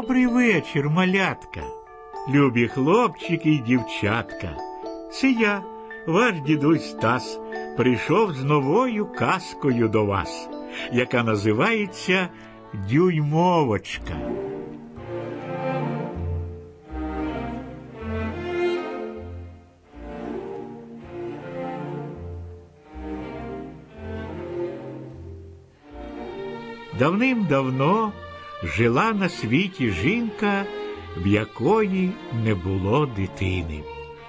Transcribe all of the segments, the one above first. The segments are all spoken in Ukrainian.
Добрий вечір, малятка, любі хлопчики й дівчатка. Це я, ваш дідусь Стас, прийшов з новою казкою до вас, яка називається Дюймовочка. Давним-давно жила на світі жінка, в якої не було дитини.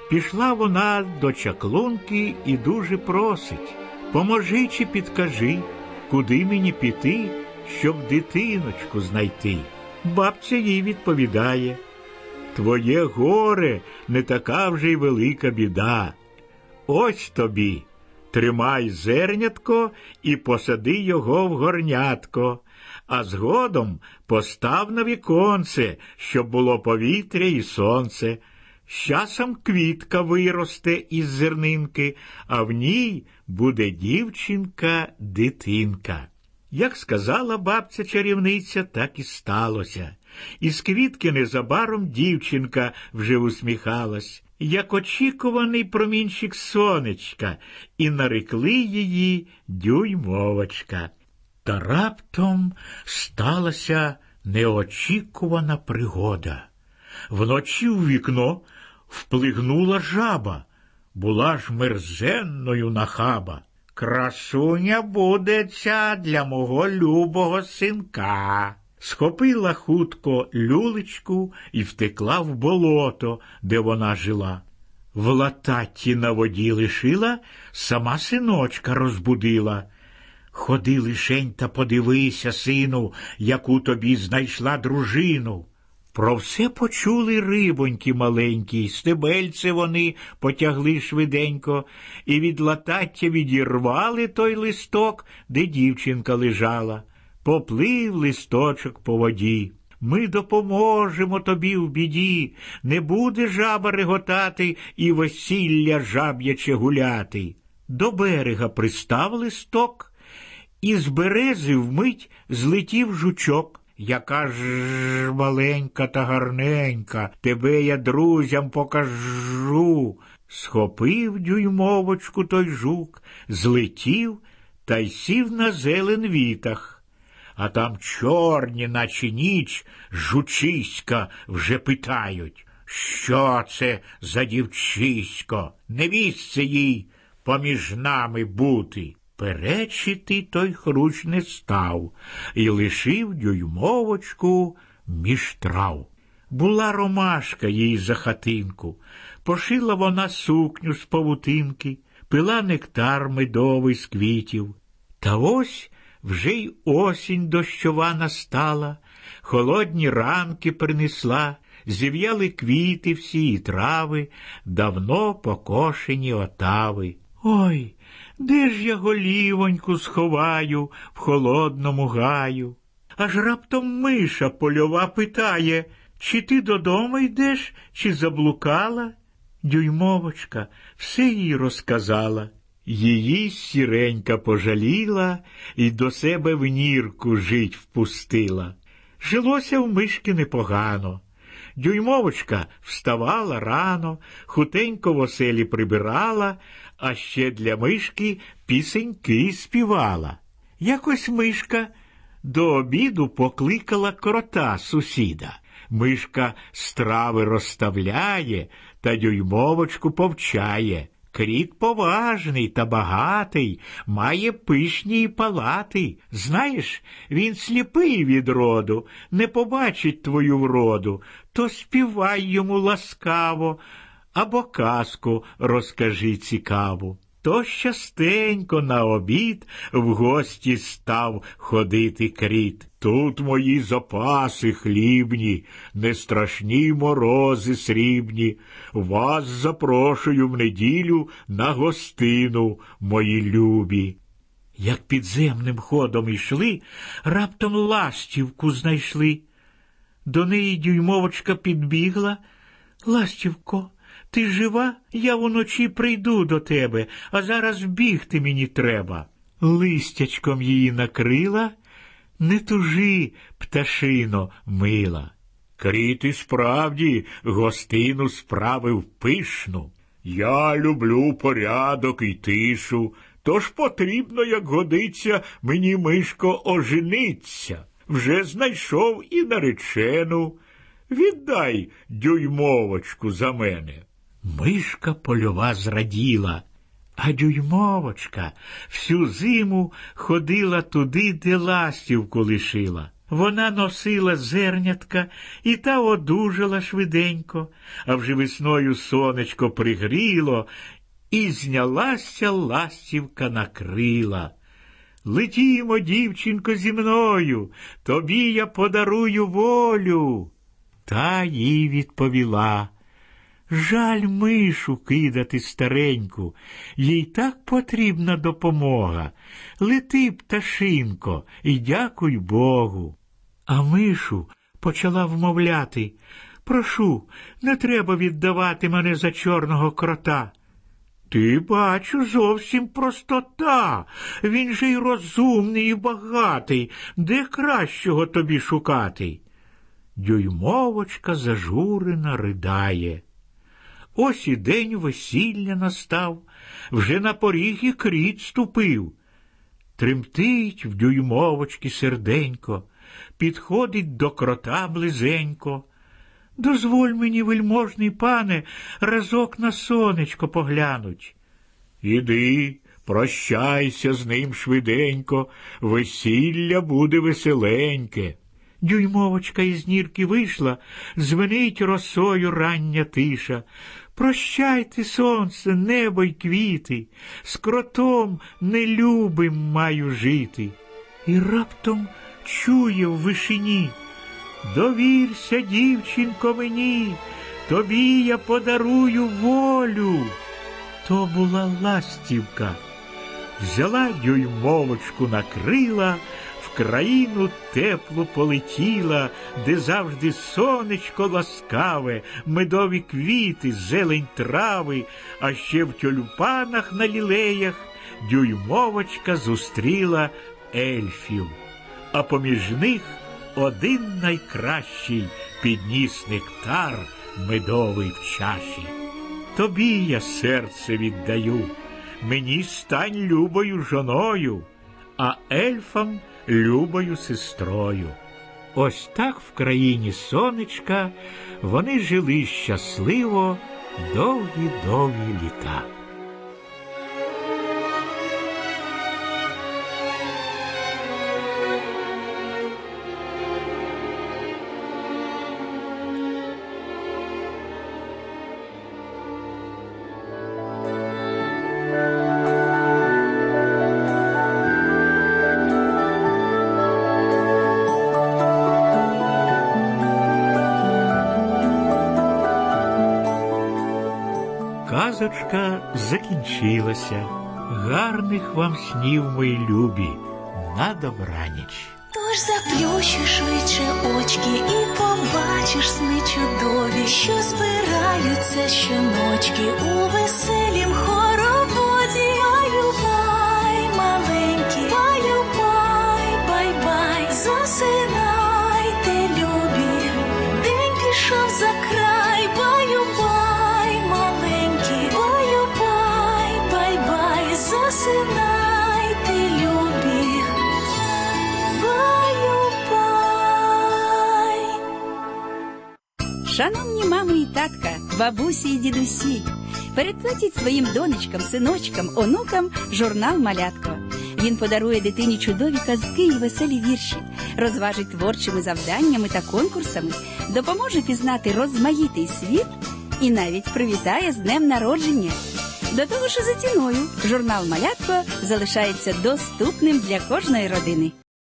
Пішла вона до чаклунки і дуже просить Поможи чи підкажи, куди мені піти, щоб дитиночку знайти. Бабця їй відповідає Твоє горе не така вже й велика біда. Ось тобі. Тримай зернятко і посади його в горнятко, а згодом постав на віконце, щоб було повітря і сонце. З часом квітка виросте із зернинки, а в ній буде дівчинка дитинка. Як сказала бабця чарівниця, так і сталося. Із квітки незабаром дівчинка вже усміхалась, як очікуваний промінчик сонечка, і нарекли її дюймовочка. Та раптом сталася неочікувана пригода. Вночі в вікно вплигнула жаба, була ж мерзенною нахаба. Красуня буде ця для мого любого синка. Схопила хутко люлечку і втекла в болото, де вона жила. В лататті на воді лишила, сама синочка розбудила. Ходи лишень та подивися, сину, яку тобі знайшла дружину. Про все почули рибоньки маленькі, стебельце вони потягли швиденько, і від латаття відірвали той листок, де дівчинка лежала. Поплив листочок по воді. Ми допоможемо тобі в біді, не буде жаба реготати і весілля жаб'яче гуляти. До берега пристав листок, і з берези вмить злетів жучок. Яка ж маленька та гарненька, тебе я друзям покажу. Схопив дюймовочку той жук, злетів та й сів на зелен вітах. А там чорні, наче ніч, жучиська вже питають. Що це за дівчисько? Не місце їй поміж нами бути. Перечити той хруч не став і лишив дюймовочку між трав. Була ромашка їй за хатинку, пошила вона сукню з павутинки, пила нектар медовий з квітів. Та ось вже й осінь дощова настала, холодні ранки принесла, зів'яли квіти всі і трави, давно покошені отави. Ой, де ж я голівоньку сховаю в холодному гаю? Аж раптом миша польова питає, чи ти додому йдеш, чи заблукала? Дюймовочка все їй розказала. Її сіренька пожаліла і до себе в нірку жить впустила. Жилося в мишки непогано. Дюймовочка вставала рано, хутенько в оселі прибирала, а ще для мишки пісеньки співала. Якось мишка до обіду покликала крота сусіда. Мишка страви розставляє та дюймовочку повчає. Кріт поважний та багатий, має пишні палати. Знаєш, він сліпий від роду, не побачить твою вроду, то співай йому ласкаво або казку розкажи цікаву. То щастенько на обід в гості став ходити кріт. Тут мої запаси хлібні, не страшні морози срібні. Вас запрошую в неділю на гостину, мої любі. Як підземним ходом йшли, раптом ластівку знайшли. До неї дюймовочка підбігла. Ластівко, ти жива? Я вночі прийду до тебе, а зараз бігти мені треба. Листячком її накрила, не тужи, пташино мила. Кріт і справді гостину справив пишну. Я люблю порядок і тишу, тож потрібно, як годиться, мені мишко ожениться. Вже знайшов і наречену. Віддай дюймовочку за мене. Мишка польова зраділа, а дюймовочка всю зиму ходила туди, де ластівку лишила. Вона носила зернятка і та одужала швиденько, а вже весною сонечко пригріло, і знялася ластівка на крила. Летімо, дівчинко, зі мною, тобі я подарую волю. Та їй відповіла. Жаль мишу кидати стареньку, їй так потрібна допомога. Лети, пташинко, і дякуй Богу. А мишу почала вмовляти. Прошу, не треба віддавати мене за чорного крота. Ти, бачу, зовсім простота. Він же й розумний і багатий. Де кращого тобі шукати? Дюймовочка зажурена ридає. Ось і день весілля настав, вже на поріг і кріт ступив. Тремтить в дюймовочки серденько, підходить до крота близенько. Дозволь мені, вельможний пане, разок на сонечко поглянуть. Іди, прощайся з ним швиденько, весілля буде веселеньке. Дюймовочка із нірки вийшла, звенить росою рання тиша. Прощайте, сонце, небо й квіти, з кротом нелюбим маю жити. І раптом чує в вишині. Довірся, дівчинко, мені, тобі я подарую волю. То була ластівка. Взяла дюймовочку на крила, країну теплу полетіла, де завжди сонечко ласкаве, медові квіти, зелень трави, а ще в тюльпанах на лілеях дюймовочка зустріла ельфів, а поміж них один найкращий підніс нектар медовий в чаші. Тобі я серце віддаю, мені стань любою жоною, а ельфам любою сестрою. Ось так в країні сонечка вони жили щасливо довгі-довгі літа. Казочка закінчилася. Гарних вам снів, мої любі, на добраніч. Тож заплющиш швидше очки і побачиш сни чудові, що збираються щоночки у веселім Шановні мами і татка, бабусі і дідусі, передплатіть своїм донечкам, синочкам, онукам журнал Малятко. Він подарує дитині чудові казки і веселі вірші, розважить творчими завданнями та конкурсами, допоможе пізнати розмаїтий світ і навіть привітає з днем народження. До того ж, за ціною журнал Малятко залишається доступним для кожної родини.